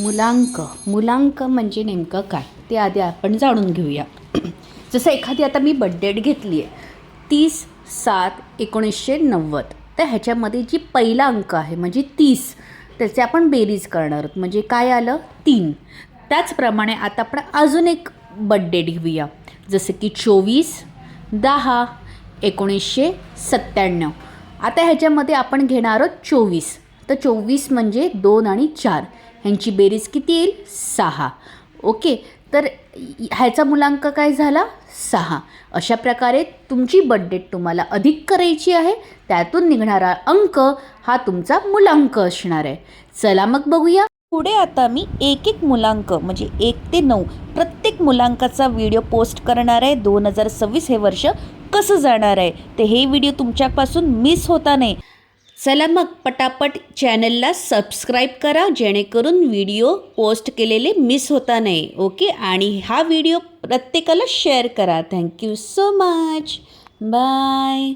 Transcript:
मुलांक. मुलांक म्हणजे नेमकं काय? ते आधी आपण जाणून घेऊया. जसं एखादी आता मी बड्डेट घेतली आहे. तीस सात एकोणीसशे नव्वद. तर ह्याच्यामध्ये जी पहिला अंक आहे म्हणजे तीस त्याचे आपण बेरीज करणार आहोत. म्हणजे काय आलं? तीन. त्याचप्रमाणे आता आपण अजून एक बड्डेट घेऊया. जसं की चोवीस दहा एकोणीसशे सत्त्याण्णव. आता ह्याच्यामध्ये आपण घेणार आहोत चोवीस. तर चोवीस म्हणजे दोन आणि चार. ह्यांची बेरीज किती येईल? सहा. ओके तर ह्याचा मुलांक काय झाला? सहा. अशा प्रकारे तुमची बड्डेट तुम्हाला अधिक करायची आहे. त्यातून निघणारा अंक हा तुमचा मुलांक असणार आहे. चला मग बघूया. पुढे आता मी एक एक मुलांक म्हणजे एक ते नऊ प्रत्येक मुलांकाचा व्हिडिओ पोस्ट करणार आहे. दोन हजार सव्वीस हे वर्ष कसं जाणार आहे? ते हे व्हिडिओ तुमच्यापासून मिस होता नाही. चला मग पटापट चॅनलला सबस्क्राईब करा जेणेकरून व्हिडिओ पोस्ट केलेले मिस होता नाही ओके? आणि हा व्हिडिओ प्रत्येकाला शेअर करा. Thank you so much. Bye.